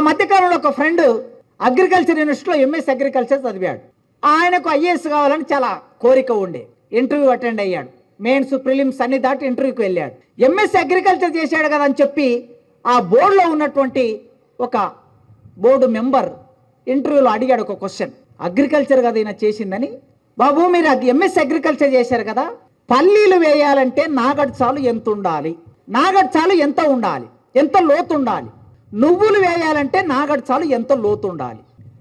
మధ్యకాలంలో ఒక friend agriculture యూనివర్సిటీలో ఎంఎస్ అగ్రికల్చర్ చదివాడు. ఆయనకు ఐఏఎస్ కావాలని చాలా కోరిక ఉండే. ఇంటర్వ్యూ అటెండ్ అయ్యాడు. మెయిన్స్ ప్రిలిమ్స్ అన్ని దాటి ఇంటర్వ్యూకి వెళ్ళాడు. ఎంఎస్ అగ్రికల్చర్ చేశాడు కదా అని చెప్పి ఆ బోర్డులో ఉన్నటువంటి ఒక బోర్డు మెంబర్ ఇంటర్వ్యూలో అడిగాడు ఒక క్వశ్చన్ అగ్రికల్చర్ కదా ఈయన చేసిందని. బాబు మీరు ఎంఎస్ అగ్రికల్చర్ చేశారు కదా. పల్లీలు వేయాలంటే నాగడ్చాలు ఎంత ఉండాలి? నాగడ్చాలు ఎంత ఉండాలి? ఎంత లోతు ఉండాలి? నువ్వులు వేయాలంటే నాగడ్చాలు ఎంత లోతు ఉండాలి.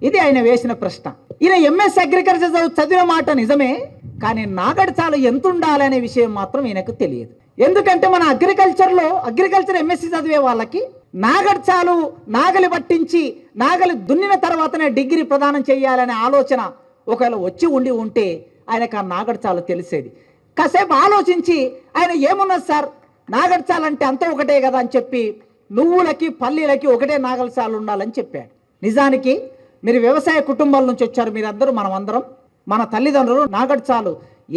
ఇది ఆయన వేసిన ప్రశ్న. ఈయన ఎంఎస్ అగ్రికల్చర్ చదువు- చదివిన మాట నిజమే కానీ నాగడ్చాలు ఎంత ఉండాలి అనే విషయం మాత్రం ఈయనకు తెలియదు. ఎందుకంటే మన అగ్రికల్చర్లో అగ్రికల్చర్ ఎంఎస్సి చదివే వాళ్ళకి నాగడ్చాలు నాగలి పట్టించి నాగలి దున్నిన తర్వాతనే డిగ్రీ ప్రదానం చేయాలనే ఆలోచన ఒకవేళ వచ్చి ఉండి ఉంటే ఆయనకు ఆ నాగడ్చాలు తెలిసేది. కాసేపు ఆలోచించి ఆయన ఏమున్నది సార్? నాగడ్చాలంటే అంత ఒకటే కదా అని చెప్పి నువ్వులకి పల్లీలకి ఒకటే నాగలశాలు ఉండాలని చెప్పాడు. నిజానికి మీరు వ్యవసాయ కుటుంబాల నుంచి వచ్చారు మీరందరూ మనం అందరం. మన తల్లిదండ్రులు నాగడ్చాలు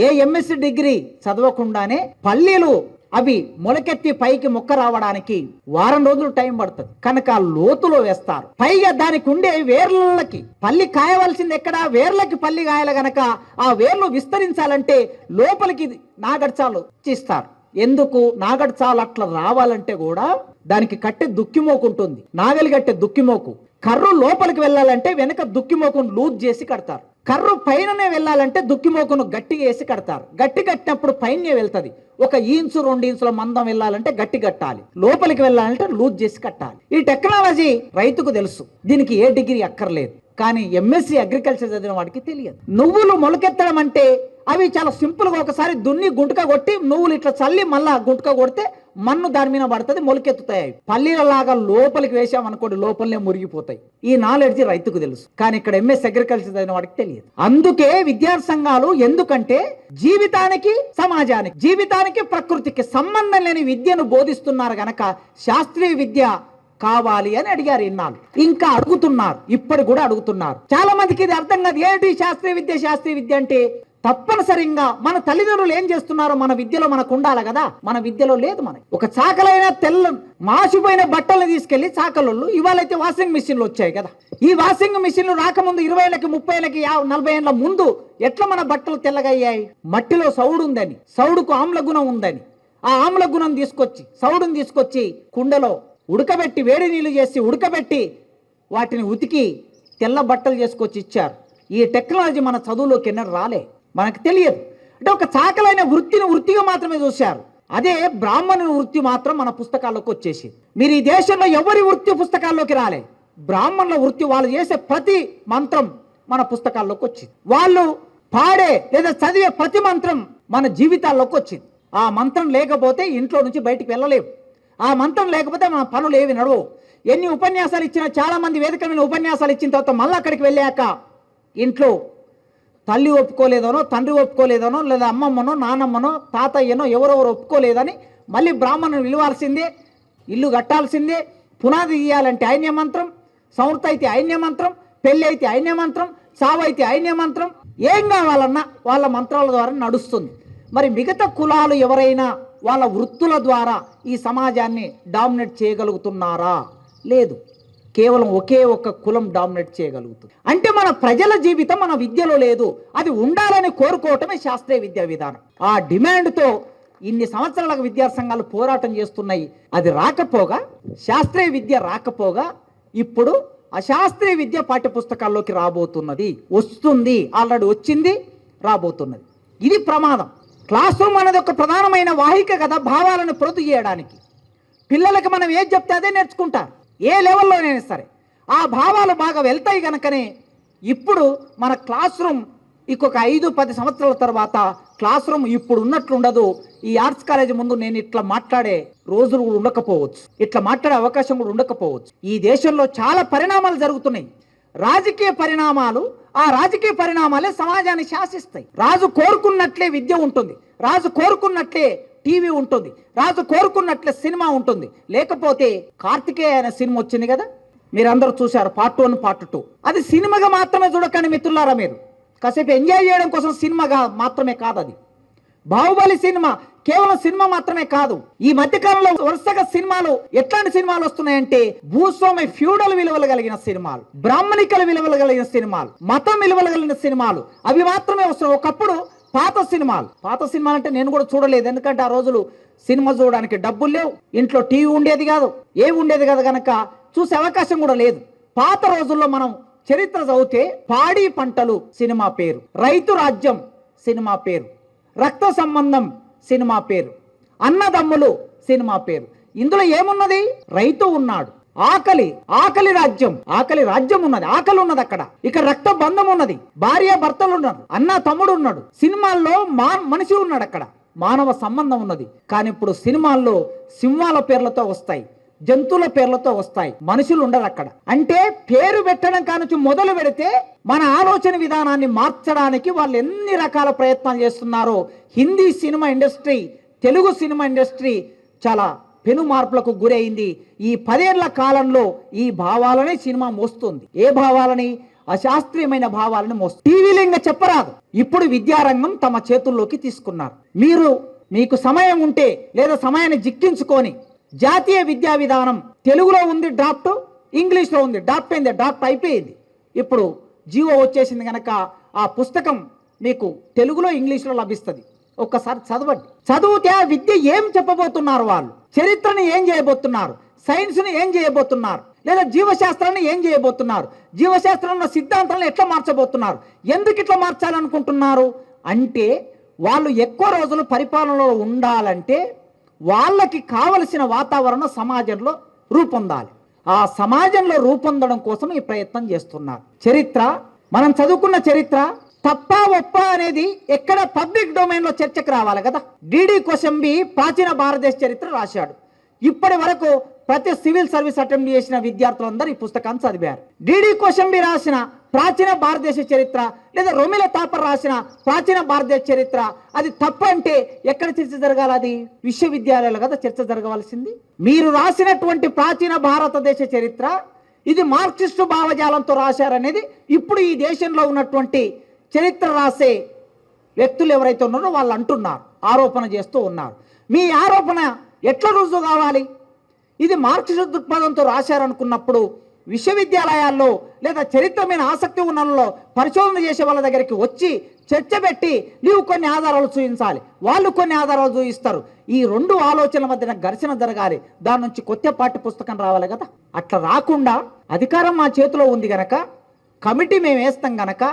ఏ ఎంఎస్సి డిగ్రీ చదవకుండానే పల్లీలు అవి మొలకెత్తి పైకి మొక్క రావడానికి వారం రోజులు టైం పడుతుంది. కనుక లోతులో వేస్తారు. పైగా దానికి ఉండే వేర్లకి పల్లి కాయవలసింది ఎక్కడ? వేర్లకి పల్లి కాయాలి గనక ఆ వేర్లు విస్తరించాలంటే లోపలికి నాగడ్చాలు తీస్తారు ఎందుకు? నాగడ్చాలు అట్లా రావాలంటే కూడా దానికి కట్టె దుక్కిమోకు ఉంటుంది. నాగలి కట్టే దుక్కిమోకు. కర్రు లోపలికి వెళ్ళాలంటే వెనక దుక్కిమోకును లూజ్ చేసి కడతారు. కర్రు పైననే వెళ్ళాలంటే దుక్కిమోకును గట్టిగా వేసి కడతారు. గట్టి కట్టినప్పుడు పైనే వెళ్తుంది. ఒక ఇంచు రెండు ఇంచుల మందం వెళ్ళాలంటే గట్టి కట్టాలి. లోపలికి వెళ్ళాలంటే లూజ్ చేసి కట్టాలి. ఈ టెక్నాలజీ రైతుకు తెలుసు. దీనికి ఏ డిగ్రీ అక్కర్లేదు. కానీ ఎంఎస్సి అగ్రికల్చర్ చదివిన వాడికి తెలియదు. నువ్వులు మొలకెత్తడం అంటే అవి చాలా సింపుల్గా ఒకసారి దున్ని గుంటక కొట్టి నువ్వులు ఇట్లా చల్లి మళ్ళా గుంటక కొడితే మన్ను దాని మీద పడుతుంది మొలకెత్తుతాయి. పల్లీలలాగా లోపలికి వేసామనుకోండి లోపలనే మురిగిపోతాయి. ఈ నాలెడ్జ్ రైతుకు తెలుసు. కానీ ఇక్కడ ఎంఎస్ అగ్రికల్చర్ అయిన వాడికి తెలియదు. అందుకే విద్యార్థి సంఘాలు ఎందుకంటే జీవితానికి సమాజానికి జీవితానికి ప్రకృతికి సంబంధం లేని విద్యను బోధిస్తున్నారు గనక శాస్త్రీయ విద్య కావాలి అని అడిగారు ఇన్నాళ్ళు. ఇంకా అడుగుతున్నారు. ఇప్పుడు కూడా అడుగుతున్నారు. చాలా మందికి ఇది అర్థం కాదు. ఏంటి శాస్త్రీయ విద్య? శాస్త్రీయ విద్య అంటే తప్పనిసరిగా మన తల్లిదండ్రులు ఏం చేస్తున్నారో మన విద్యలో మనకు ఉండాలి కదా? మన విద్యలో లేదు మనకి. ఒక చాకలైన తెల్ల మాసిపోయిన బట్టలు తీసుకెళ్ళి చాకలు ఇవాళైతే వాషింగ్ మిషన్లు వచ్చాయి కదా. ఈ వాషింగ్ మిషన్లు రాకముందు ఇరవై ఏళ్ళకి ముప్పై ఏళ్ళకి నలభై ఏళ్ళ ముందు ఎట్లా మన బట్టలు తెల్లగయ్యాయి? మట్టిలో సౌడు ఉందని సౌడుకు ఆమ్ల గుణం ఉందని. ఆ ఆమ్ల గుణం తీసుకొచ్చి సౌడుని తీసుకొచ్చి కుండలో ఉడకబెట్టి వేడి నీళ్ళు చేసి ఉడకబెట్టి వాటిని ఉతికి తెల్ల బట్టలు చేసుకొచ్చి ఇచ్చారు. ఈ టెక్నాలజీ మన చదువులోకి ఎన్నడూ రాలే. మనకు తెలియదు. అంటే ఒక చాకలైన వృత్తిని వృత్తిగా మాత్రమే చూశారు. అదే బ్రాహ్మణుని వృత్తి మాత్రం మన పుస్తకాల్లోకి వచ్చేసి మీరు ఈ దేశంలో ఎవరి వృత్తి పుస్తకాల్లోకి రాలే? బ్రాహ్మణుల వృత్తి వాళ్ళు చేసే ప్రతి మంత్రం మన పుస్తకాల్లోకి వచ్చింది. వాళ్ళు పాడే లేదా చదివే ప్రతి మంత్రం మన జీవితాల్లోకి వచ్చింది. ఆ మంత్రం లేకపోతే ఇంట్లో నుంచి బయటికి వెళ్ళలేవు. ఆ మంత్రం లేకపోతే మన పనులు ఏవి నడవవు. ఎన్ని ఉపన్యాసాలు ఇచ్చినా చాలా మంది వేదిక మీద ఉపన్యాసాలు ఇచ్చిన తర్వాత మళ్ళీ అక్కడికి వెళ్ళాక ఇంట్లో తల్లి ఒప్పుకోలేదనో తండ్రి ఒప్పుకోలేదనో లేదా అమ్మమ్మనో నానమ్మనో తాతయ్యనో ఎవరెవరు ఒప్పుకోలేదని మళ్ళీ బ్రాహ్మణుని విలువాల్సిందే ఇల్లు కట్టాల్సిందే పునాది తీయాలంటే ఐన్య మంత్రం సంవృత అయితే ఐన్య మంత్రం పెళ్ళి అయితే ఐన్య మంత్రం చావు అయితే ఐన్య మంత్రం ఏం కావాలన్నా వాళ్ళ మంత్రాల ద్వారా నడుస్తుంది. మరి మిగతా కులాలు ఎవరైనా వాళ్ళ వృత్తుల ద్వారా ఈ సమాజాన్ని డామినేట్ చేయగలుగుతున్నారా? లేదు. కేవలం ఒకే ఒక్క కులం డామినేట్ చేయగలుగుతుంది. అంటే మన ప్రజల జీవితం మన విద్యలో లేదు. అది ఉండాలని కోరుకోవటమే శాస్త్రీయ విద్యా విధానం. ఆ డిమాండ్తో ఇన్ని సంవత్సరాలకు విద్యా సంఘాలు పోరాటం చేస్తున్నాయి. అది రాకపోగా శాస్త్రీయ విద్య రాకపోగా ఇప్పుడు అశాస్త్రీయ విద్య పాఠ్యపుస్తకాల్లోకి రాబోతున్నది. వస్తుంది ఆల్రెడీ వచ్చింది రాబోతున్నది. ఇది ప్రమాదం. క్లాస్ రూమ్ అనేది ఒక ప్రధానమైన వాహిక కదా భావాలను ప్రొద్దు చేయడానికి. పిల్లలకి మనం ఏది చెప్తే అదే నేర్చుకుంటారు. ఏ లెవెల్లోనైనా సరే ఆ భావాలు బాగా వెళ్తాయి కనుకనే ఇప్పుడు మన క్లాస్ రూమ్ ఇంకొక ఐదు పది సంవత్సరాల తర్వాత క్లాస్ రూమ్ ఇప్పుడు ఉన్నట్లుండదు. ఈ ఆర్ట్స్ కాలేజ్ ముందు నేను ఇట్లా మాట్లాడే రోజులు కూడా ఉండకపోవచ్చు. ఇట్లా మాట్లాడే అవకాశం కూడా ఉండకపోవచ్చు. ఈ దేశంలో చాలా పరిణామాలు జరుగుతున్నాయి. రాజకీయ పరిణామాలు ఆ రాజకీయ పరిణామాలే సమాజాన్ని శాసిస్తాయి. రాజు కోరుకున్నట్లే విద్య ఉంటుంది. రాజు కోరుకున్నట్లే టీవీ ఉంటుంది. రాజు కోరుకున్నట్లే సినిమా ఉంటుంది. లేకపోతే కార్తికేయ అనే సినిమా వచ్చింది కదా? మీరందరూ చూశారు పార్ట్ వన్ పార్ట్ టూ. అది సినిమాగా మాత్రమే చూడకండి మిత్రులారా మీరు. కాసేపు ఎంజాయ్ చేయడం కోసం సినిమాగా మాత్రమే కాదు అది. బాహుబలి సినిమా కేవలం సినిమా మాత్రమే కాదు. ఈ మధ్య కాలంలో వరుసగా సినిమాలు ఎట్లాంటి సినిమాలు వస్తున్నాయంటే భూస్వామి ఫ్యూడల్ విలువలు కలిగిన సినిమాలు బ్రాహ్మణికల విలువలు కలిగిన సినిమాలు మతం విలువలు కలిగిన సినిమాలు. అవి మాత్రమే వస్తున్నాయి. ఒకప్పుడు పాత సినిమాలు. పాత సినిమాలు అంటే నేను కూడా చూడలేదు. ఎందుకంటే ఆ రోజులు సినిమా చూడడానికి డబ్బులు లేవు. ఇంట్లో టీవీ ఉండేది కాదు. ఏమి ఉండేది కాదు కనుక చూసే అవకాశం కూడా లేదు. పాత రోజుల్లో మనం చరిత్ర చదివితే పాడి పంటలు సినిమా పేరు. రైతు రాజ్యం సినిమా పేరు. రక్త సంబంధం సినిమా పేరు. అన్నదమ్ములు సినిమా పేరు. ఇందులో ఏమున్నది? రైతు ఉన్నాడు. ఆకలి ఆకలి రాజ్యం. ఆకలి రాజ్యం ఉన్నది ఆకలి ఉన్నది అక్కడ. ఇక్కడ రక్త బంధం ఉన్నది భార్య భర్తలు ఉన్నారు అన్న తమ్ముడు ఉన్నాడు. సినిమాల్లో మా మనిషి ఉన్నాడు అక్కడ. మానవ సంబంధం ఉన్నది. కానీ ఇప్పుడు సినిమాల్లో సింహాల పేర్లతో వస్తాయి జంతువుల పేర్లతో వస్తాయి మనుషులు ఉండరు అక్కడ. అంటే పేరు పెట్టడం కానుంచి మొదలు పెడితే మన ఆలోచన విధానాన్ని మార్చడానికి వాళ్ళు ఎన్ని రకాల ప్రయత్నాలు చేస్తున్నారో Hindi cinema industry Telugu cinema industry చాలా పెను మార్పులకు గురైంది. ఈ పదేళ్ళ కాలంలో ఈ భావాలనే సినిమా మోస్తుంది. ఏ భావాలని? అశాస్త్రీయమైన భావాలను మోస్తుంది. టీవీలో చెప్పరాదు. ఇప్పుడు విద్యారంగం తమ చేతుల్లోకి తీసుకున్నారు. మీరు మీకు సమయం ఉంటే లేదా సమయాన్ని జిక్కించుకొని జాతీయ విద్యా విధానం తెలుగులో ఉంది డ్రాఫ్ట్ ఇంగ్లీష్లో ఉంది డ్రాఫ్ట్ అయింది డ్రాఫ్ట్ అయిపోయింది. ఇప్పుడు జీవో వచ్చేసింది కనుక ఆ పుస్తకం మీకు తెలుగులో ఇంగ్లీష్లో లభిస్తుంది. ఒక్కసారి చదవండి. చదువుతే ఆ విద్య ఏం చెప్పబోతున్నారు వాళ్ళు? చరిత్రని ఏం చేయబోతున్నారు? సైన్స్ని ఏం చేయబోతున్నారు? లేదా జీవశాస్త్రాన్ని ఏం చేయబోతున్నారు? జీవశాస్త్రంలో సిద్ధాంతాలను ఎట్లా మార్చబోతున్నారు? ఎందుకు ఇట్లా మార్చాలనుకుంటున్నారు? అంటే వాళ్ళు ఎక్కువ రోజులు పరిపాలనలో ఉండాలంటే వాళ్ళకి కావలసిన వాతావరణం సమాజంలో రూపొందాలి. ఆ సమాజంలో రూపొందడం కోసం ఈ ప్రయత్నం చేస్తున్నారు. చరిత్ర మనం చదువుకున్న చరిత్ర తప్ప ఒప్ప అనేది ఎక్కడ పబ్లిక్ డొమైన్లో చర్చకు రావాలి కదా? డిడి కొశంబి ప్రాచీన భారతదేశ చరిత్ర రాశాడు. ఇప్పటి వరకు ప్రతి సివిల్ సర్వీస్ అటెంప్ట్ చేసిన విద్యార్థులందరూ ఈ పుస్తకాన్ని చదివారు. డిడి కొశంబి రాసిన ప్రాచీన భారతదేశ చరిత్ర లేదా రొమిల తాపర్ రాసిన ప్రాచీన భారతదేశ చరిత్ర అది తప్పు అంటే ఎక్కడ చర్చ జరగాలి అది? విశ్వవిద్యాలయాలు కదా చర్చ జరగవలసింది. మీరు రాసినటువంటి ప్రాచీన భారతదేశ చరిత్ర ఇది మార్క్సిస్టు భావజాలంతో రాశారనేది ఇప్పుడు ఈ దేశంలో ఉన్నటువంటి చరిత్ర రాసే వ్యక్తులు ఎవరైతే ఉన్నారో వాళ్ళు అంటున్నారు ఆరోపణ చేస్తూ ఉన్నారు. మీ ఆరోపణ ఎట్లా రుజువు కావాలి? ఇది మార్క్సిస్ట్ దృక్పథంతో రాశారనుకున్నప్పుడు విశ్వవిద్యాలయాల్లో లేదా చరిత్ర మీద ఆసక్తి ఉన్న పరిశోధన చేసే వాళ్ళ దగ్గరికి వచ్చి చర్చ పెట్టి నీవు కొన్ని ఆధారాలు చూపించాలి వాళ్ళు కొన్ని ఆధారాలు చూపిస్తారు. ఈ రెండు ఆలోచనల మధ్యన ఘర్షణ జరగాలి దాని నుంచి కొత్త పాఠ్య పుస్తకం రావాలి కదా. అట్లా రాకుండా అధికారం మా చేతిలో ఉంది గనక కమిటీ మేము వేస్తాం గనక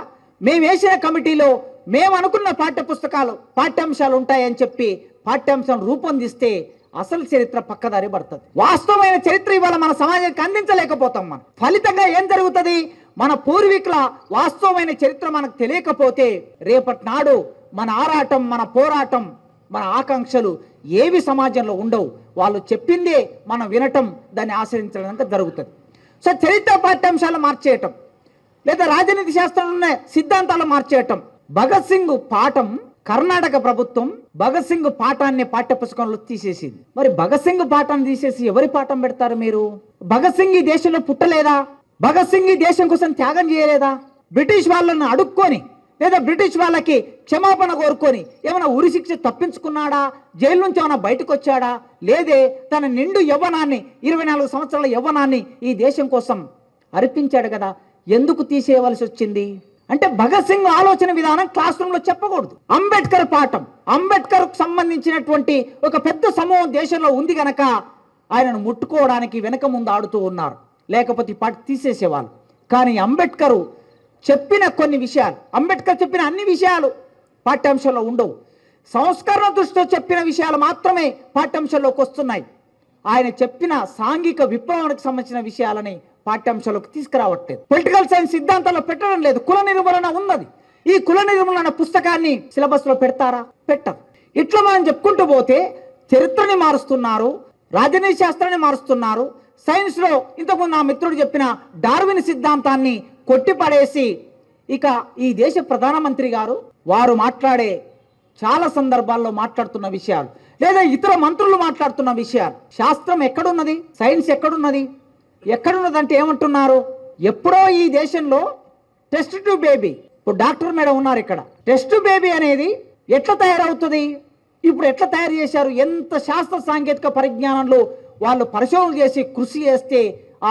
మేము వేసిన కమిటీలో మేము అనుకున్న పాఠ్య పుస్తకాలు పాఠ్యాంశాలు ఉంటాయని చెప్పి పాఠ్యాంశాలు రూపొందిస్తే అసలు చరిత్ర పక్కదారి పడుతుంది. వాస్తవమైన చరిత్ర ఇవాళ మన సమాజానికి అందించలేకపోతాం మనం. ఫలితంగా ఏం జరుగుతుంది? మన పూర్వీకుల వాస్తవమైన చరిత్ర మనకు తెలియకపోతే రేపటి నాడు మన ఆరాటం మన పోరాటం మన ఆకాంక్షలు ఏవి సమాజంలో ఉండవు. వాళ్ళు చెప్పిందే మనం వినటం దాన్ని ఆశ్రయించడం జరుగుతుంది. సో చరిత్ర పాఠ్యాంశాలు మార్చేయటం. లేదా రాజనీతి శాస్త్రంలోనే సిద్ధాంతాలు మార్చేయటం. భగత్ సింగ్ పాఠం కర్ణాటక ప్రభుత్వం భగత్ సింగ్ పాఠాన్ని పాఠ్యపుస్తకంలో తీసేసింది. మరి భగత్ సింగ్ పాఠాన్ని తీసేసి ఎవరి పాఠం పెడతారు మీరు? భగత్ సింగ్ ఈ దేశంలో పుట్టలేదా? భగత్ సింగ్ ఈ దేశం కోసం త్యాగం చేయలేదా? బ్రిటిష్ వాళ్ళను అడుక్కొని లేదా బ్రిటిష్ వాళ్ళకి క్షమాపణ కోరుకొని ఏమైనా ఉరి శిక్ష తప్పించుకున్నాడా? జైలు నుంచి ఏమైనా బయటకు వచ్చాడా? లేదే తన నిండు యవ్వనాన్ని ఇరవై నాలుగు సంవత్సరాల యవ్వనాన్ని ఈ దేశం కోసం అర్పించాడు కదా. ఎందుకు తీసేయవలసి వచ్చింది? అంటే భగత్ సింగ్ ఆలోచన విధానం క్లాస్ రూమ్లో చెప్పకూడదు. అంబేద్కర్ పాఠం. అంబేద్కర్ సంబంధించినటువంటి ఒక పెద్ద సమూహం దేశంలో ఉంది గనక ఆయనను ముట్టుకోవడానికి వెనక ముందు ఆడుతూ ఉన్నారు. లేకపోతే పాట తీసేసేవాళ్ళు. కానీ అంబేద్కరు చెప్పిన కొన్ని విషయాలు. అంబేద్కర్ చెప్పిన అన్ని విషయాలు పాఠ్యాంశంలో ఉండవు. సంస్కరణ దృష్టితో చెప్పిన విషయాలు మాత్రమే పాఠ్యాంశంలోకి వస్తున్నాయి. ఆయన చెప్పిన సాంఘిక విప్లవానికి సంబంధించిన విషయాలని పాఠ్యాంశాలకు తీసుకురావట్లేదు. పొలిటికల్ సైన్స్ సిద్ధాంతంలో పెట్టడం లేదు. కుల నిర్మూలన ఉన్నది. ఈ కుల నిర్మూలన పుస్తకాన్ని సిలబస్లో పెడతారా? పెట్టరు. ఇట్లా మనం చెప్పుకుంటూ పోతే చరిత్రని మారుస్తున్నారు రాజనీతి శాస్త్రాన్ని మారుస్తున్నారు. సైన్స్లో ఇంతకుముందు నా మిత్రుడు చెప్పిన డార్విన్ సిద్ధాంతాన్ని కొట్టిపడేసి ఇక ఈ దేశ ప్రధానమంత్రి గారు వారు మాట్లాడే చాలా సందర్భాల్లో మాట్లాడుతున్న విషయాలు లేదా ఇతర మంత్రులు మాట్లాడుతున్న విషయాలు. శాస్త్రం ఎక్కడున్నది? సైన్స్ ఎక్కడున్నది? ఎక్కడున్నదంటే ఏమంటున్నారు? ఎప్పుడో ఈ దేశంలో టెస్ట్ టు బేబీ ఇప్పుడు డాక్టర్ మేడం ఉన్నారు ఇక్కడ. టెస్ట్ బేబీ అనేది ఎట్లా తయారవుతుంది? ఇప్పుడు ఎట్లా తయారు చేశారు? ఎంత శాస్త్ర సాంకేతిక పరిజ్ఞానంలో వాళ్ళు పరిశోధన చేసి కృషి చేస్తే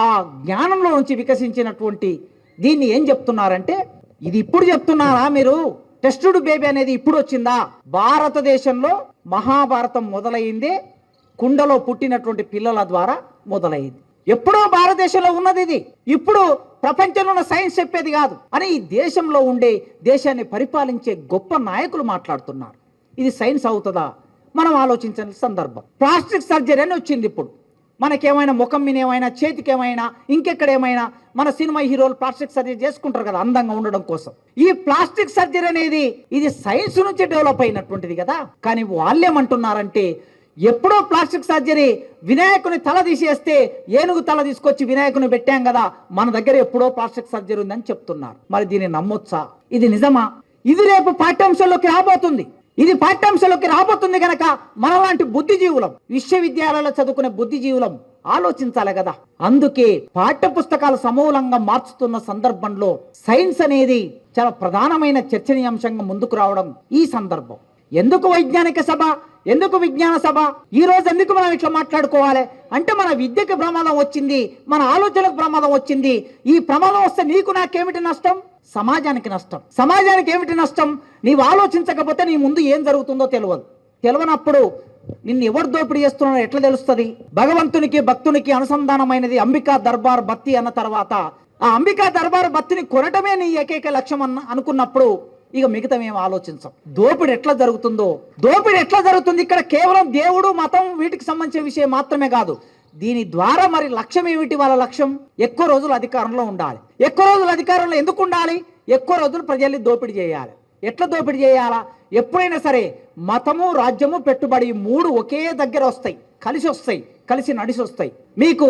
ఆ జ్ఞానంలో నుంచి వికసించినటువంటి దీన్ని ఏం చెప్తున్నారంటే ఇది ఇప్పుడు చెప్తున్నారా మీరు? టెస్టుడ్ బేబీ అనేది ఇప్పుడు వచ్చిందా? భారతదేశంలో మహాభారతం మొదలైందే కుండలో పుట్టినటువంటి పిల్లల ద్వారా మొదలైంది. ఎప్పుడో భారతదేశంలో ఉన్నది ఇది. ఇప్పుడు ప్రపంచంలో ఉన్న సైన్స్ చెప్పేది కాదు. అని ఈ దేశంలో ఉండే దేశాన్ని పరిపాలించే గొప్ప నాయకులు మాట్లాడుతున్నారు. ఇది సైన్స్ అవుతుందా? మనం ఆలోచించిన సందర్భం. ప్లాస్టిక్ సర్జరీ అని వచ్చింది ఇప్పుడు. మనకేమైనా ముఖం మీద ఏమైనా చేతికి ఏమైనా ఇంకెక్కడ ఏమైనా మన సినిమా హీరోలు ప్లాస్టిక్ సర్జరీ చేసుకుంటారు కదా అందంగా ఉండడం కోసం. ఈ ప్లాస్టిక్ సర్జరీ అనేది ఇది సైన్స్ నుంచి డెవలప్ అయినటువంటిది కదా. కానీ వాళ్ళేమంటున్నారంటే ఎప్పుడో ప్లాస్టిక్ సర్జరీ వినాయకుని తల తీసేస్తే ఏనుగు తల తీసుకొచ్చి వినాయకుని పెట్టాం కదా మన దగ్గర ఎప్పుడో ప్లాస్టిక్ సర్జరీ ఉందని చెప్తున్నారు. మరి దీన్ని నమ్మొచ్చా? ఇది నిజమా? ఇది రేపు పాఠ్యాంశంలోకి రాబోతుంది. ఇది పాఠ్యాంశంలోకి రాబోతుంది గనక మనలాంటి బుద్ధిజీవులం విశ్వవిద్యాలయాల్లో చదువుకునే బుద్ధిజీవులం ఆలోచించాలి కదా. అందుకే పాఠ్య పుస్తకాలు సమూలంగా మార్చుతున్న సందర్భంలో సైన్స్ అనేది చాలా ప్రధానమైన చర్చనీయాంశంగా ముందుకు రావడం ఈ సందర్భం. ఎందుకు వైజ్ఞానిక సభ? ఎందుకు విజ్ఞాన సభ? ఈ రోజు ఎందుకు మనం ఇట్లా మాట్లాడుకోవాలి? అంటే మన విద్యకు ప్రమాదం వచ్చింది మన ఆలోచనకు ప్రమాదం వచ్చింది. ఈ ప్రమాదం వస్తే నీకు నాకేమిటి నష్టం? సమాజానికి నష్టం. సమాజానికి ఏమిటి నష్టం? నీవు ఆలోచించకపోతే నీ ముందు ఏం జరుగుతుందో తెలియదు తెలియనప్పుడు నిన్ను ఎవరు దోపిడీ చేస్తున్నారో ఎట్లా తెలుస్తుంది? భగవంతునికి భక్తునికి అనుసంధానమైనది అంబికా దర్బార్ భక్తి అన్న తర్వాత. ఆ అంబికా దర్బార్ భక్తిని కొనటమే నీ ఏకైక లక్ష్యం అన్న అనుకున్నప్పుడు ఇక మిగతా మేము ఆలోచించాం. దోపిడి ఎట్లా జరుగుతుందో దోపిడి ఎట్లా జరుగుతుంది ఇక్కడ కేవలం దేవుడు మతం వీటికి సంబంధించిన విషయం మాత్రమే కాదు. దీని ద్వారా మరి లక్ష్యం ఏమిటి వాళ్ళ లక్ష్యం? ఎక్కువ రోజులు అధికారంలో ఉండాలి. ఎక్కువ రోజులు అధికారంలో ఎందుకు ఉండాలి? ఎక్కువ రోజులు ప్రజల్ని దోపిడీ చేయాలి. ఎట్లా దోపిడీ చేయాలా? ఎప్పుడైనా సరే మతము రాజ్యము పెట్టుబడి మూడు ఒకే దగ్గర వస్తాయి. కలిసి వస్తాయి. కలిసి నడిసి వస్తాయి. మీకు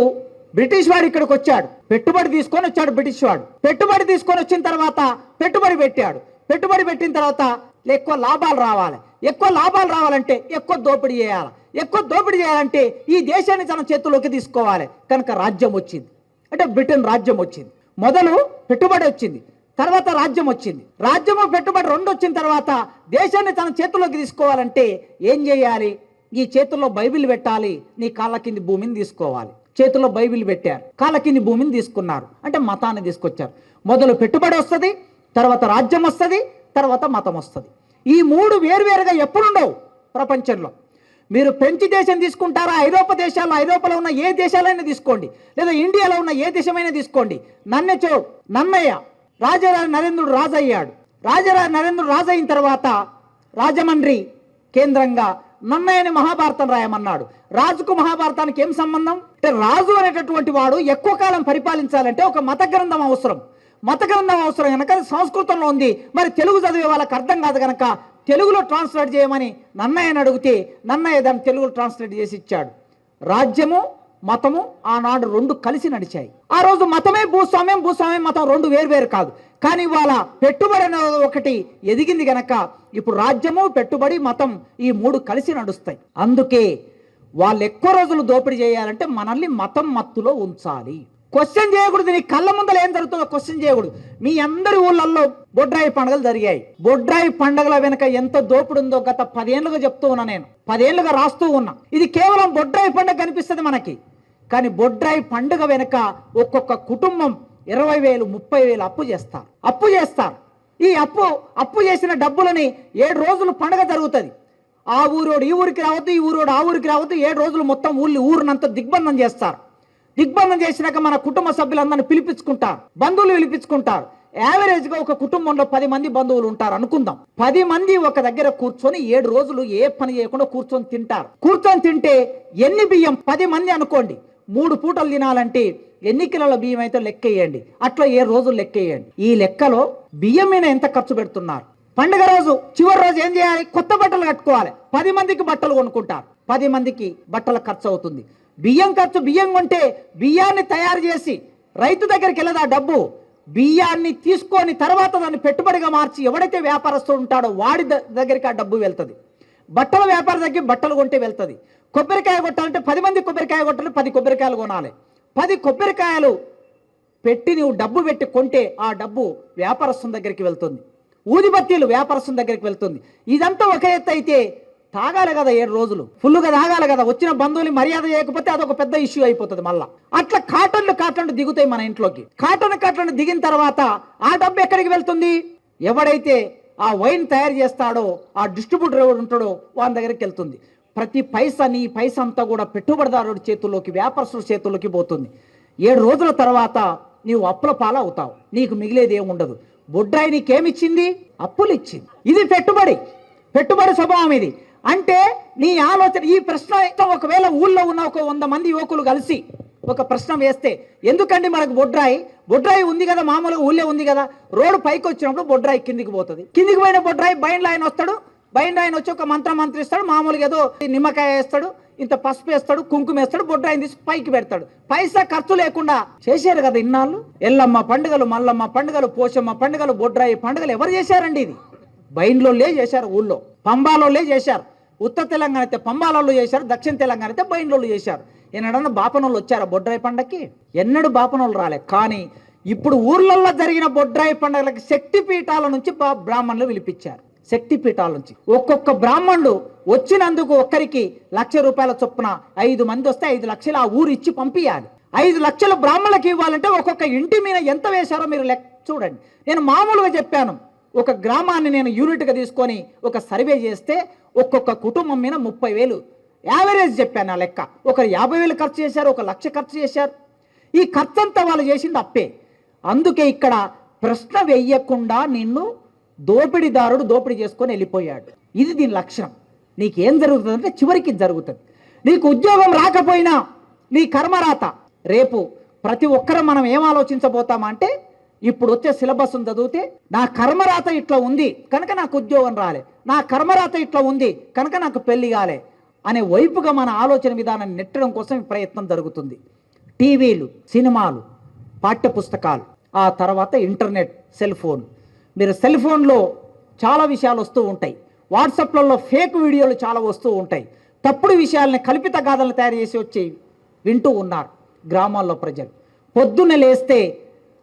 బ్రిటిష్ వాడు ఇక్కడికి వచ్చాడు. పెట్టుబడి తీసుకొని వచ్చాడు బ్రిటిష్ వాడు. పెట్టుబడి తీసుకొని వచ్చిన తర్వాత పెట్టుబడి పెట్టాడు. పెట్టుబడి పెట్టిన తర్వాత ఎక్కువ లాభాలు రావాలి. ఎక్కువ లాభాలు రావాలంటే ఎక్కువ దోపిడీ చేయాలి. ఎక్కువ దోపిడీ చేయాలంటే ఈ దేశాన్ని తన చేతుల్లోకి తీసుకోవాలి. కనుక రాజ్యం వచ్చింది. అంటే బ్రిటన్ రాజ్యం వచ్చింది. మొదలు పెట్టుబడి వచ్చింది. తర్వాత రాజ్యం వచ్చింది. రాజ్యము పెట్టుబడి రెండు వచ్చిన తర్వాత దేశాన్ని తన చేతుల్లోకి తీసుకోవాలంటే ఏం చేయాలి? ఈ చేతుల్లో బైబిల్ పెట్టాలి. నీ కాళ్ళ కింది భూమిని తీసుకోవాలి. చేతుల్లో బైబిల్ పెట్టారు. కాళ్ళ కింది భూమిని తీసుకున్నారు. అంటే మతాన్ని తీసుకొచ్చారు. మొదలు పెట్టుబడి వస్తుంది. తర్వాత రాజ్యం వస్తుంది తర్వాత మతం వస్తుంది. ఈ మూడు వేరువేరుగా ఎప్పుడుండవు ప్రపంచంలో. మీరు ఫ్రెంచ్ దేశం తీసుకుంటారా? ఐరోపా దేశాల్లో ఐరోపాలో ఉన్న ఏ దేశాలైనా తీసుకోండి. లేదా ఇండియాలో ఉన్న ఏ దేశమైనా తీసుకోండి. నన్నెచో నన్నయ్య రాజారాజు నరేంద్రుడు రాజయ్యాడు. రాజారాజు నరేంద్రుడు రాజు అయిన తర్వాత రాజమండ్రి కేంద్రంగా నన్నయ్యని మహాభారతం రాయమన్నాడు. రాజుకు మహాభారతానికి ఏం సంబంధం? అంటే రాజు అనేటటువంటి వాడు ఎక్కువ కాలం పరిపాలించాలంటే ఒక మత గ్రంథం అవసరం. మత గ్రంథం అవసరం. కనుక సంస్కృతంలో ఉంది. మరి తెలుగు చదివే వాళ్ళకి అర్థం కాదు కనుక తెలుగులో ట్రాన్స్లేట్ చేయమని నన్నయ్యని అడిగితే నన్నయ్య దాన్ని తెలుగులో ట్రాన్స్లేట్ చేసి ఇచ్చాడు. రాజ్యము మతము ఆనాడు రెండు కలిసి నడిచాయి. ఆ రోజు మతమే భూస్వామ్యం భూస్వామ్యం మతం రెండు వేరు కాదు. కానీ వాళ్ళ పెట్టుబడి అనేది ఒకటి ఎదిగింది గనక ఇప్పుడు రాజ్యము పెట్టుబడి మతం ఈ మూడు కలిసి నడుస్తాయి. అందుకే వాళ్ళు ఎక్కువ రోజులు దోపిడీ చేయాలంటే మనల్ని మతం మత్తులో ఉంచాలి. క్వశ్చన్ చేయకూడదు నీ కళ్ళ ముందర ఏం జరుగుతుందో క్వశ్చన్ చేయకూడదు. మీ అందరి ఊళ్ళల్లో బొడ్రాయి పండుగలు జరిగాయి. బొడ్రాయి పండుగల వెనుక ఎంత దోపుడు ఉందో గత పదేళ్ళుగా చెప్తూ ఉన్నా నేను. పదేళ్ళుగా రాస్తూ ఉన్నా. ఇది కేవలం బొడ్రాయి పండుగ కనిపిస్తుంది మనకి. కానీ బొడ్రాయి పండుగ వెనుక ఒక్కొక్క కుటుంబం ఇరవై వేలు ముప్పై వేలు అప్పు చేస్తారు. అప్పు చేస్తారు. ఈ అప్పు అప్పు చేసిన డబ్బులని ఏడు రోజులు పండుగ జరుగుతుంది. ఆ ఊరోడు ఈ ఊరికి రావద్దు ఈ ఊరోడు ఆ ఊరికి రావద్దు ఏడు రోజులు మొత్తం ఊళ్ళు ఊరినంతా దిగ్బంధం చేస్తారు. దిగ్బంధం చేసినాక మన కుటుంబ సభ్యులందరిని పిలిపించుకుంటారు బంధువులు పిలిపించుకుంటారు. యావరేజ్గా ఒక కుటుంబంలో పది మంది బంధువులు ఉంటారు అనుకుందాం. పది మంది ఒక దగ్గర కూర్చొని ఏడు రోజులు ఏ పని చేయకుండా కూర్చొని తింటారు. కూర్చొని తింటే ఎన్ని బియ్యం? పది మంది అనుకోండి. మూడు పూటలు తినాలంటే ఎన్ని కిలోల బియ్యం అయితే లెక్కేయండి అట్లా ఏ రోజులు లెక్కేయండి ఈ లెక్కలో బియ్యం మీద ఎంత ఖర్చు పెడుతున్నారు? పండుగ రోజు చివరి రోజు ఏం చేయాలి? కొత్త బట్టలు కట్టుకోవాలి. పది మందికి బట్టలు కొనుక్కుంటారు. పది మందికి బట్టల ఖర్చు అవుతుంది. బియ్యం ఖర్చు బియ్యం కొంటే బియ్యాన్ని తయారు చేసి రైతు దగ్గరికి వెళ్ళదా డబ్బు. బియ్యాన్ని తీసుకొని తర్వాత దాన్ని పెట్టుబడిగా మార్చి ఎవడైతే వ్యాపారస్తుడు ఉంటాడో వాడి ద- దగ్గరికి ఆ డబ్బు వెళ్తుంది. బట్టల వ్యాపారం దగ్గర బట్టలు కొంటే వెళ్తుంది. కొబ్బరికాయ కొట్టాలంటే పది మంది కొబ్బరికాయ కొట్టాలి పది కొబ్బరికాయలు కొనాలి. పది కొబ్బరికాయలు పెట్టి నువ్వు డబ్బు పెట్టి కొంటే ఆ డబ్బు వ్యాపారస్తుని దగ్గరికి వెళ్తుంది. ఊదిబత్తీలు వ్యాపారస్తుని దగ్గరికి వెళ్తుంది. ఇదంతా ఒక ఎత్తు అయితే తాగాలి కదా ఏడు రోజులు? ఫుల్గా తాగాలి కదా? వచ్చిన బంధువులు మర్యాద చేయకపోతే అదొక పెద్ద ఇష్యూ అయిపోతుంది మళ్ళా. అట్లా కాటన్లు కాటన్లు దిగుతాయి మన ఇంట్లోకి. కాటన్ కాటన్లు దిగిన తర్వాత ఆ డబ్బు ఎక్కడికి వెళ్తుంది? ఎవడైతే ఆ వైన్ తయారు చేస్తాడో ఆ డిస్ట్రిబ్యూటర్ ఎవడు ఉంటాడో వాని దగ్గరికి వెళ్తుంది. ప్రతి పైసా నీ అంతా కూడా పెట్టుబడిదారుడి చేతుల్లోకి వ్యాపారస్తుల చేతుల్లోకి పోతుంది. ఏడు రోజుల తర్వాత నీవు అప్పుల పాలు అవుతావు నీకు మిగిలేది ఏముండదు బొడ్డాయి నీకేమిచ్చింది? అప్పులు ఇచ్చింది ఇది పెట్టుబడి. పెట్టుబడి స్వభావం ఇది. అంటే నీ ఆలోచన ఈ ప్రశ్న ఒకవేళ ఊళ్ళో ఉన్న ఒక వంద మంది యువకులు కలిసి ఒక ప్రశ్న వేస్తే ఎందుకండి మనకు బొడ్రాయి? బొడ్రాయి ఉంది కదా మామూలుగా ఊళ్ళో ఉంది కదా. రోడ్డు పైకి వచ్చినప్పుడు బొడ్రాయి కిందికి పోతుంది. కిందికి పోయిన బొడ్రాయి బయట ఆయన వస్తాడు. బయట ఆయన వచ్చి ఒక మంత్రం మంత్రిస్తాడు. మామూలుగా ఏదో నిమ్మకాయ వేస్తాడు ఇంత పసుపు వేస్తాడు కుంకుమ వేస్తాడు బొడ్రాయిని తీసి పైకి పెడతాడు. పైసా ఖర్చు లేకుండా చేశారు కదా ఇన్నాళ్ళు? ఎల్లమ్మ పండుగలు మల్లమ్మ పండుగలు పోషమ్మ పండుగలు బొడ్రాయి పండుగలు ఎవరు చేశారండి ఇది? బైండ్లోలే చేశారు ఊళ్ళో. పంబాలోళ్ళే చేశారు. ఉత్తర తెలంగాణ అయితే పంబాలోళ్ళు చేశారు దక్షిణ తెలంగాణ అయితే బైండ్లోళ్ళు చేశారు. ఎన్నడన్నా బాపనోళ్ళు వచ్చారా బొడ్రాయి పండగకి ఎన్నడూ బాపనోళ్ళు రాలే. కానీ ఇప్పుడు ఊర్లలో జరిగిన బొడ్రాయి పండుగలకి శక్తి పీఠాల నుంచి బా- బ్రాహ్మణులు పిలిపించారు. శక్తి పీఠాల నుంచి. ఒక్కొక్క బ్రాహ్మణుడు వచ్చినందుకు ఒక్కరికి లక్ష రూపాయల చొప్పున ఐదు మంది వస్తే ఐదు లక్షలు ఆ ఊరు ఇచ్చి పంపించాలి ఐదు లక్షలు బ్రాహ్మణులకు ఇవ్వాలంటే ఒక్కొక్క ఇంటి మీద ఎంత వేశారో మీరు లెక్క చూడండి. నేను మామూలుగా చెప్పాను. ఒక గ్రామాన్ని నేను యూనిట్గా తీసుకొని ఒక సర్వే చేస్తే ఒక్కొక్క కుటుంబం మీద ముప్పై వేలు. యావరేజ్ చెప్పాను ఆ లెక్క. ఒకరు యాభై వేలు ఖర్చు చేశారు ఒక లక్ష ఖర్చు చేశారు. ఈ ఖర్చంతా వాళ్ళు చేసింది అప్పే. అందుకే ఇక్కడ ప్రశ్న వెయ్యకుండా నిన్ను దోపిడీదారుడు దోపిడీ చేసుకొని వెళ్ళిపోయాడు. ఇది దీని లక్షణం. నీకేం జరుగుతుందంటే చివరికి ఇది జరుగుతుంది. నీకు ఉద్యోగం రాకపోయినా నీ కర్మరాత. రేపు ప్రతి ఒక్కరం మనం ఏం ఆలోచించబోతామంటే ఇప్పుడు వచ్చే సిలబస్ చదివితే నా కర్మరాత ఇట్లా ఉంది కనుక నాకు ఉద్యోగం రాలే. నా కర్మరాత ఇట్లా ఉంది కనుక నాకు పెళ్ళి కాలే అనే వైపుగా మన ఆలోచన విధానాన్ని నెట్టడం కోసం ఈ ప్రయత్నం జరుగుతుంది. టీవీలు సినిమాలు పాఠ్య పుస్తకాలు ఆ తర్వాత ఇంటర్నెట్ సెల్ ఫోన్. మీరు సెల్ ఫోన్లో చాలా విషయాలు వస్తూ ఉంటాయి. వాట్సాప్లలో ఫేక్ వీడియోలు చాలా వస్తూ ఉంటాయి. తప్పుడు విషయాలని కల్పిత గాథలు తయారు చేసి వచ్చి వింటూ ఉన్నారు గ్రామాల్లో ప్రజలు. పొద్దున్న లేస్తే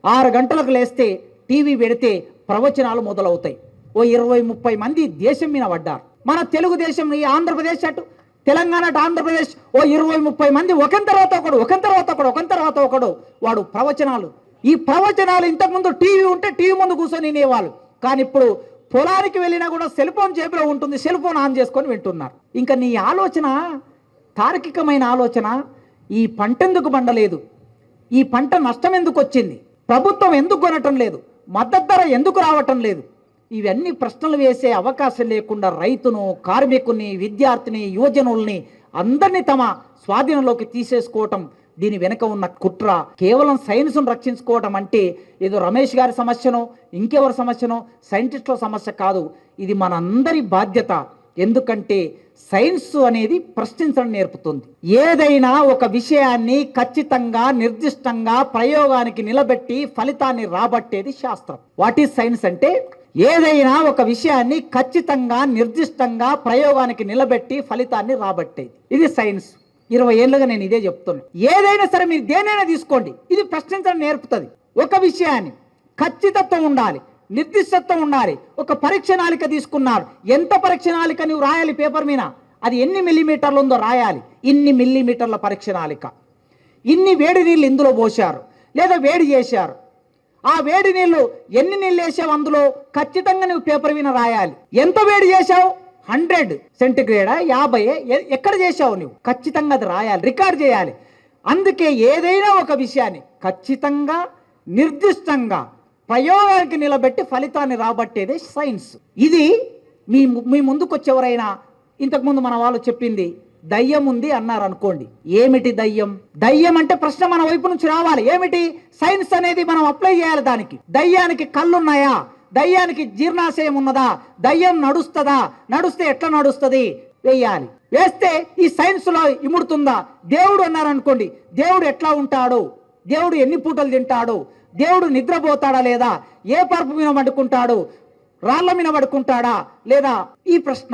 ఆరు గంటలకు లేస్తే టీవీ పెడితే ప్రవచనాలు మొదలవుతాయి. ఓ ఇరవై ముప్పై మంది దేశం మీద పడ్డారు. మన తెలుగుదేశం ఈ ఆంధ్రప్రదేశ్ అటు తెలంగాణ అటు ఆంధ్రప్రదేశ్ ఓ ఇరవై ముప్పై మంది ఒకరి తర్వాత ఒకడు ఒకరి తర్వాత ఒకడు ఒకరి తర్వాత ఒకడు. వాడు ప్రవచనాలు. ఈ ప్రవచనాలు ఇంతకుముందు టీవీ ఉంటే టీవీ ముందు కూర్చొని వినేవాళ్ళు. కానీ ఇప్పుడు పొలానికి వెళ్ళినా కూడా సెల్ ఫోన్ జేబులో ఉంటుంది సెల్ ఫోన్ ఆన్ చేసుకొని వింటున్నారు. ఇంకా నీ ఆలోచన తార్కికమైన ఆలోచన ఈ పంట ఎందుకు పండలేదు? ఈ పంట నష్టం ఎందుకు వచ్చింది? ప్రభుత్వం ఎందుకు కొనటం లేదు? మద్దతు ధర ఎందుకు రావటం లేదు? ఇవన్నీ ప్రశ్నలు వేసే అవకాశం లేకుండా రైతును కార్మికుని విద్యార్థిని యువజనుల్ని అందరినీ తమ స్వాధీనంలోకి తీసేసుకోవటం దీని వెనుక ఉన్న కుట్ర కేవలం సైన్స్ను రక్షించుకోవటం అంటే ఏదో రమేష్ గారి సమస్యనో ఇంకెవరి సమస్యనో సైంటిస్టుల సమస్య కాదు. ఇది మనందరి బాధ్యత. ఎందుకంటే సైన్స్ అనేది ప్రశ్నించడం నేర్పుతుంది. ఏదైనా ఒక విషయాన్ని ఖచ్చితంగా నిర్దిష్టంగా ప్రయోగానికి నిలబెట్టి ఫలితాన్ని రాబట్టేది శాస్త్రం. వాట్ ఈస్ సైన్స్ అంటే ఏదైనా ఒక విషయాన్ని ఖచ్చితంగా నిర్దిష్టంగా ప్రయోగానికి నిలబెట్టి ఫలితాన్ని రాబట్టేది. ఇది సైన్స్. ఇరవై ఏళ్ళుగా నేను ఇదే చెప్తున్నా. ఏదైనా సరే మీరు దేనైనా తీసుకోండి. ఇది ప్రశ్నించడం నేర్పుతుంది. ఒక విషయాన్ని ఖచ్చితత్వం ఉండాలి. నిర్దిష్టత్వం ఉండాలి. ఒక పరీక్ష నాలిక తీసుకున్నారు. ఎంత పరీక్ష నాలిక నువ్వు రాయాలి పేపర్ మీద? అది ఎన్ని మిల్లీమీటర్లు ఉందో రాయాలి. ఇన్ని మిల్లీమీటర్ల పరీక్ష నాలిక. ఇన్ని వేడి నీళ్ళు ఇందులో పోశారు. లేదా వేడి చేశారు. ఆ వేడి నీళ్ళు ఎన్ని నీళ్ళు వేసావు అందులో? ఖచ్చితంగా నువ్వు పేపర్ మీద రాయాలి. ఎంత వేడి చేశావు? హండ్రెడ్ సెంటిగ్రేడా? యాభై ఎక్కడ చేశావు నువ్వు? ఖచ్చితంగా అది రాయాలి. రికార్డ్ చేయాలి. అందుకే ఏదైనా ఒక విషయాన్ని ఖచ్చితంగా నిర్దిష్టంగా ప్రయోగానికి నిలబెట్టి ఫలితాన్ని రాబట్టేదే సైన్స్. ఇది మీ మీ ముందుకు వచ్చేవరైనా ఇంతకుముందు మన వాళ్ళు చెప్పింది దయ్యం ఉంది అన్నారు అనుకోండి ఏమిటి దయ్యం? దయ్యం అంటే ప్రశ్న మన వైపు నుంచి రావాలి. ఏమిటి? సైన్స్ అనేది మనం అప్లై చేయాలి దానికి. దయ్యానికి కళ్ళున్నాయా? దయ్యానికి జీర్ణాశయం ఉన్నదా? దయ్యం నడుస్తుందా? నడుస్తే ఎట్లా నడుస్తుంది? వేయాలి. వేస్తే ఈ సైన్స్లో ఇముడుతుందా? దేవుడు అన్నారనుకోండి దేవుడు ఎట్లా ఉంటాడు? దేవుడు ఎన్ని పూటలు తింటాడు? దేవుడు నిద్రపోతాడా లేదా? ఏ పరుపు మీద పడుకుంటాడు రాళ్ళ మీద పడుకుంటాడా లేదా? ఈ ప్రశ్న.